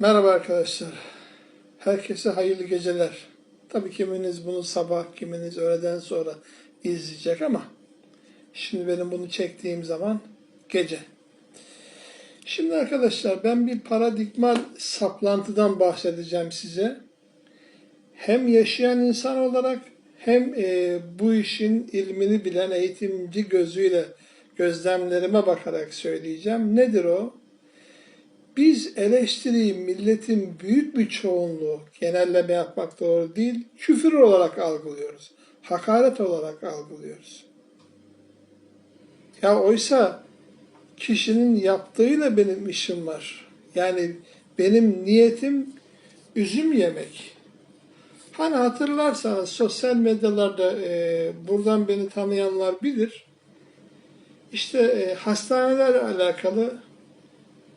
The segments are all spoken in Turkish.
Merhaba arkadaşlar. Herkese hayırlı geceler. Tabii kiminiz bunu sabah, kiminiz öğleden sonra izleyecek ama şimdi benim bunu çektiğim zaman gece. Şimdi arkadaşlar ben bir paradigmal saplantıdan bahsedeceğim size. Hem yaşayan insan olarak hem e, bu işin ilmini bilen eğitimci gözüyle gözlemlerime bakarak söyleyeceğim. Nedir o? Biz eleştiriyi milletin büyük bir çoğunluğu, genelleme yapmak doğru değil, küfür olarak algılıyoruz. Hakaret olarak algılıyoruz. Ya oysa kişinin yaptığıyla benim işim var. Yani benim niyetim üzüm yemek. Hani hatırlarsanız sosyal medyalarda e, buradan beni tanıyanlar bilir. İşte e, hastanelerle alakalı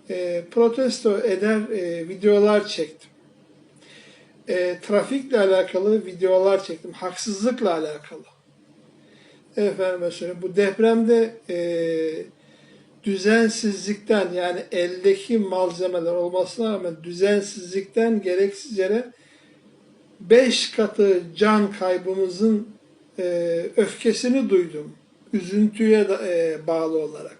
e, protesto eder e, videolar çektim. E, trafikle alakalı videolar çektim. Haksızlıkla alakalı. Efendim söyleyeyim, bu depremde e, düzensizlikten yani eldeki malzemeler olmasına rağmen düzensizlikten gereksiz yere beş katı can kaybımızın e, öfkesini duydum. Üzüntüye da, e, bağlı olarak.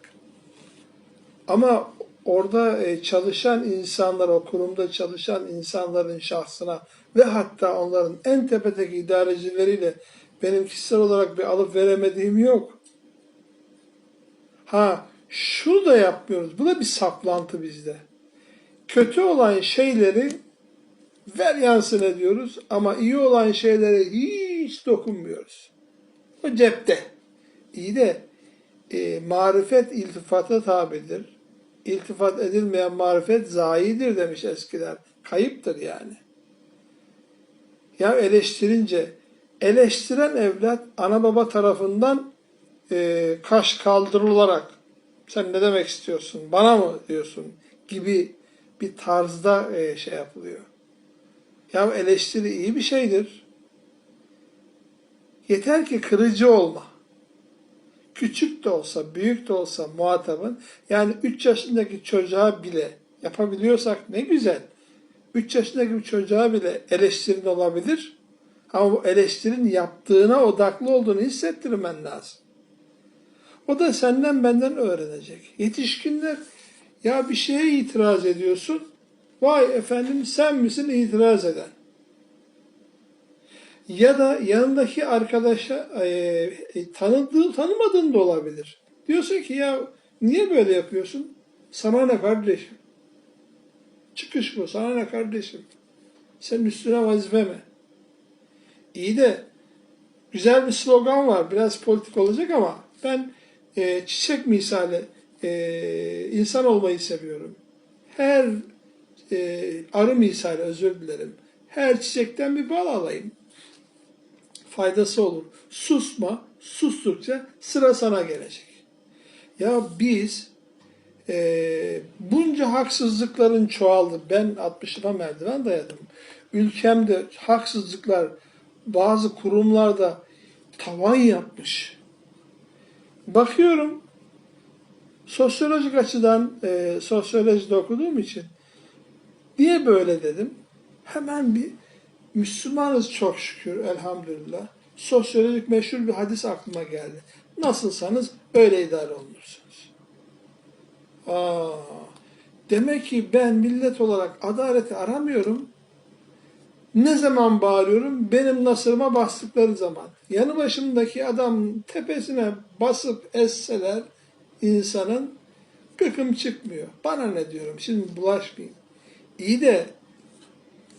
Ama orada e, çalışan insanlar, o kurumda çalışan insanların şahsına ve hatta onların en tepedeki idarecileriyle benim kişisel olarak bir alıp veremediğim yok. Ha, şunu da yapmıyoruz. Bu da bir saplantı bizde. Kötü olan şeyleri ver yansın ediyoruz ama iyi olan şeylere hiç dokunmuyoruz. O cepte. İyi de e, marifet iltifata tabidir iltifat edilmeyen marifet zayidir demiş eskiler. Kayıptır yani. Ya eleştirince, eleştiren evlat ana baba tarafından e, kaş kaldırılarak sen ne demek istiyorsun, bana mı diyorsun gibi bir tarzda e, şey yapılıyor. Ya eleştiri iyi bir şeydir. Yeter ki kırıcı olma küçük de olsa, büyük de olsa muhatabın, yani 3 yaşındaki çocuğa bile yapabiliyorsak ne güzel. 3 yaşındaki bir çocuğa bile eleştirin olabilir. Ama bu eleştirin yaptığına odaklı olduğunu hissettirmen lazım. O da senden benden öğrenecek. Yetişkinler ya bir şeye itiraz ediyorsun. Vay efendim sen misin itiraz eden? Ya da yanındaki arkadaşa e, e, tanıdığı tanımadığın da olabilir. Diyorsun ki ya niye böyle yapıyorsun? Sana ne kardeşim? Çıkış bu. Sana ne kardeşim? Senin üstüne vazife mi? İyi de güzel bir slogan var. Biraz politik olacak ama ben e, çiçek misali e, insan olmayı seviyorum. Her e, arı misali özür dilerim. Her çiçekten bir bal alayım faydası olur. Susma, sustukça sıra sana gelecek. Ya biz e, bunca haksızlıkların çoğaldı. Ben 60'ıma merdiven dayadım. Ülkemde haksızlıklar bazı kurumlarda tavan yapmış. Bakıyorum sosyolojik açıdan e, sosyolojide okuduğum için niye böyle dedim? Hemen bir Müslümanız çok şükür elhamdülillah. Sosyolojik meşhur bir hadis aklıma geldi. Nasılsanız öyle idare olunursunuz. Aa, demek ki ben millet olarak adaleti aramıyorum. Ne zaman bağırıyorum? Benim nasırıma bastıkları zaman. Yanı başımdaki adam tepesine basıp esseler insanın gıkım çıkmıyor. Bana ne diyorum? Şimdi bulaşmayayım. İyi de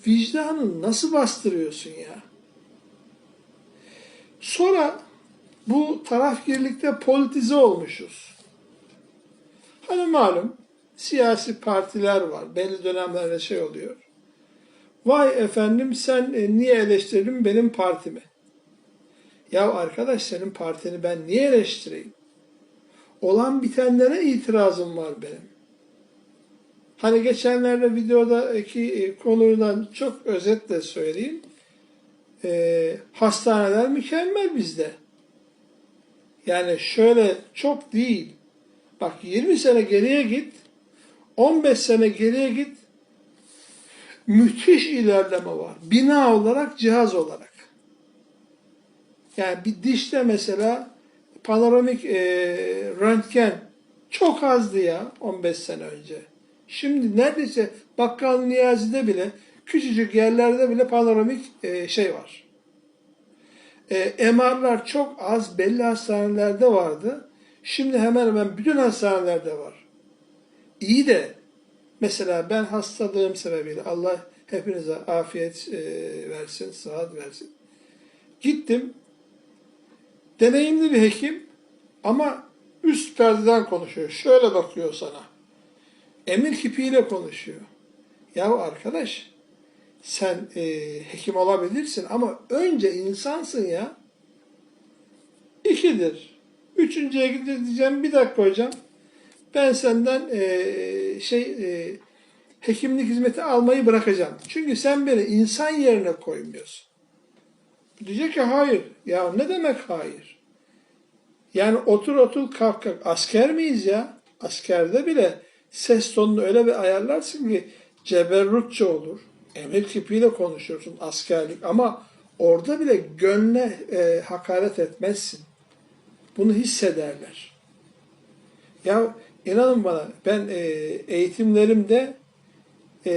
vicdanını nasıl bastırıyorsun ya? Sonra bu tarafgirlikte politize olmuşuz. Hani malum siyasi partiler var. Belli dönemlerde şey oluyor. Vay efendim sen e, niye eleştirdin benim partimi? Ya arkadaş senin partini ben niye eleştireyim? Olan bitenlere itirazım var benim. Hani geçenlerde videodaki e, konudan çok özetle söyleyeyim. E, hastaneler mükemmel bizde. Yani şöyle çok değil. Bak 20 sene geriye git, 15 sene geriye git. müthiş ilerleme var. Bina olarak, cihaz olarak. Yani bir dişte mesela panoramik e, röntgen çok azdı ya 15 sene önce. Şimdi neredeyse Bakkal Niyazi'de bile küçücük yerlerde bile panoramik e, şey var. E, MR'lar çok az belli hastanelerde vardı. Şimdi hemen hemen bütün hastanelerde var. İyi de mesela ben hastalığım sebebiyle Allah hepinize afiyet e, versin, sıhhat versin. Gittim. Deneyimli bir hekim ama üst perdeden konuşuyor. Şöyle bakıyor sana. Emir kipiyle konuşuyor. Ya arkadaş sen e, hekim olabilirsin ama önce insansın ya. İkidir. Üçüncüye gideceğim bir dakika hocam. Ben senden e, şey e, hekimlik hizmeti almayı bırakacağım. Çünkü sen beni insan yerine koymuyorsun. Diyecek ki hayır. Ya ne demek hayır? Yani otur otur kalk kalk. Asker miyiz ya? Askerde bile ses tonunu öyle bir ayarlarsın ki ceberrutça olur. Emir kipiyle konuşursun askerlik ama orada bile gönle e, hakaret etmezsin. Bunu hissederler. Ya inanın bana ben e, eğitimlerimde e,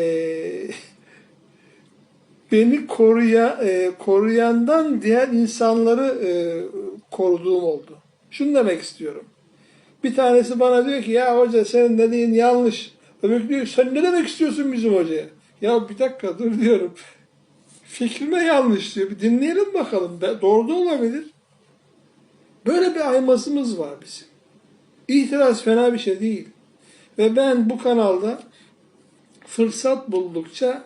beni koruya, e, koruyandan diğer insanları e, koruduğum oldu. Şunu demek istiyorum. Bir tanesi bana diyor ki ya hoca senin dediğin yanlış. Öbürü diyor sen ne demek istiyorsun bizim hocaya? Ya bir dakika dur diyorum. Fikrime yanlış diyor. Bir dinleyelim bakalım. Doğru da olabilir. Böyle bir aymazımız var bizim. İtiraz fena bir şey değil. Ve ben bu kanalda fırsat buldukça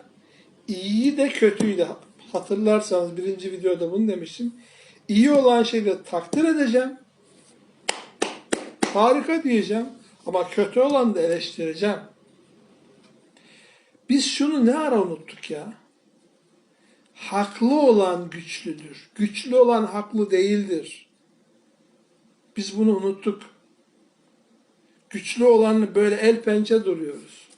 iyiyi de kötüyü de hatırlarsanız birinci videoda bunu demiştim. İyi olan şeyleri takdir edeceğim. Harika diyeceğim. Ama kötü olan da eleştireceğim. Biz şunu ne ara unuttuk ya? Haklı olan güçlüdür. Güçlü olan haklı değildir. Biz bunu unuttuk. Güçlü olanı böyle el pençe duruyoruz.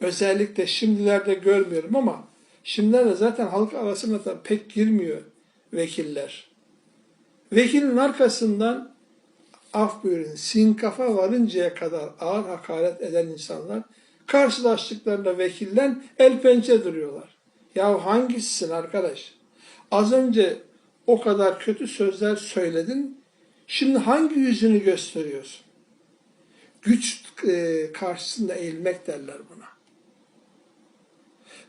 Özellikle şimdilerde görmüyorum ama şimdilerde zaten halk arasına da pek girmiyor vekiller. Vekilin arkasından af buyurun sinkafa varıncaya kadar ağır hakaret eden insanlar karşılaştıklarında vekillen el pençe duruyorlar. Ya hangisisin arkadaş? Az önce o kadar kötü sözler söyledin. Şimdi hangi yüzünü gösteriyorsun? Güç e, karşısında eğilmek derler buna.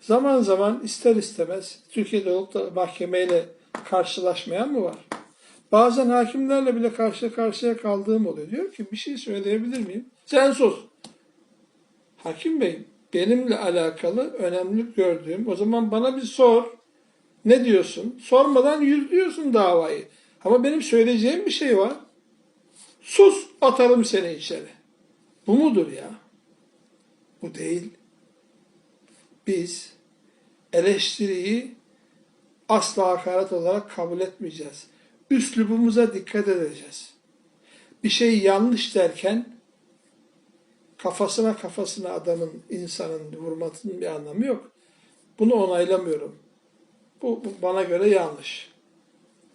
Zaman zaman ister istemez Türkiye'de olup da mahkemeyle karşılaşmayan mı var? Bazen hakimlerle bile karşı karşıya kaldığım oluyor. Diyor ki bir şey söyleyebilir miyim? Sen sus. Hakim Bey benimle alakalı önemli gördüğüm o zaman bana bir sor. Ne diyorsun? Sormadan yürütüyorsun davayı. Ama benim söyleyeceğim bir şey var. Sus atarım seni içeri. Bu mudur ya? Bu değil. Biz eleştiriyi asla hakaret olarak kabul etmeyeceğiz. Üslubumuza dikkat edeceğiz. Bir şey yanlış derken kafasına kafasına adamın, insanın vurmasının bir anlamı yok. Bunu onaylamıyorum. Bu, bu bana göre yanlış.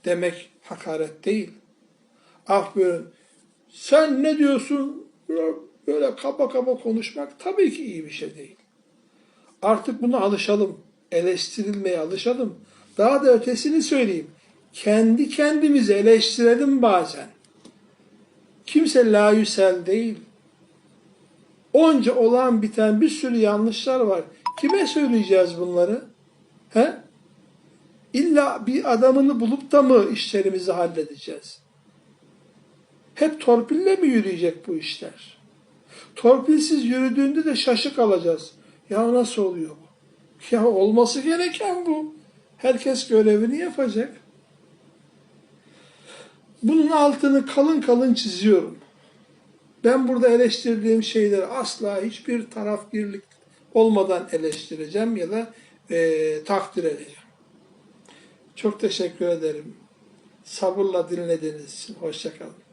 Demek hakaret değil. Ah buyurun. Sen ne diyorsun? Böyle kaba kaba konuşmak tabii ki iyi bir şey değil. Artık buna alışalım. Eleştirilmeye alışalım. Daha da ötesini söyleyeyim. Kendi kendimizi eleştirelim bazen. Kimse layüsel değil. Onca olan biten bir sürü yanlışlar var. Kime söyleyeceğiz bunları? He? İlla bir adamını bulup da mı işlerimizi halledeceğiz? Hep torpille mi yürüyecek bu işler? Torpilsiz yürüdüğünde de şaşık alacağız. Ya nasıl oluyor bu? Ya olması gereken bu. Herkes görevini yapacak. Bunun altını kalın kalın çiziyorum. Ben burada eleştirdiğim şeyleri asla hiçbir taraf birlik olmadan eleştireceğim ya da e, takdir edeceğim. Çok teşekkür ederim. Sabırla dinlediğiniz için. Hoşçakalın.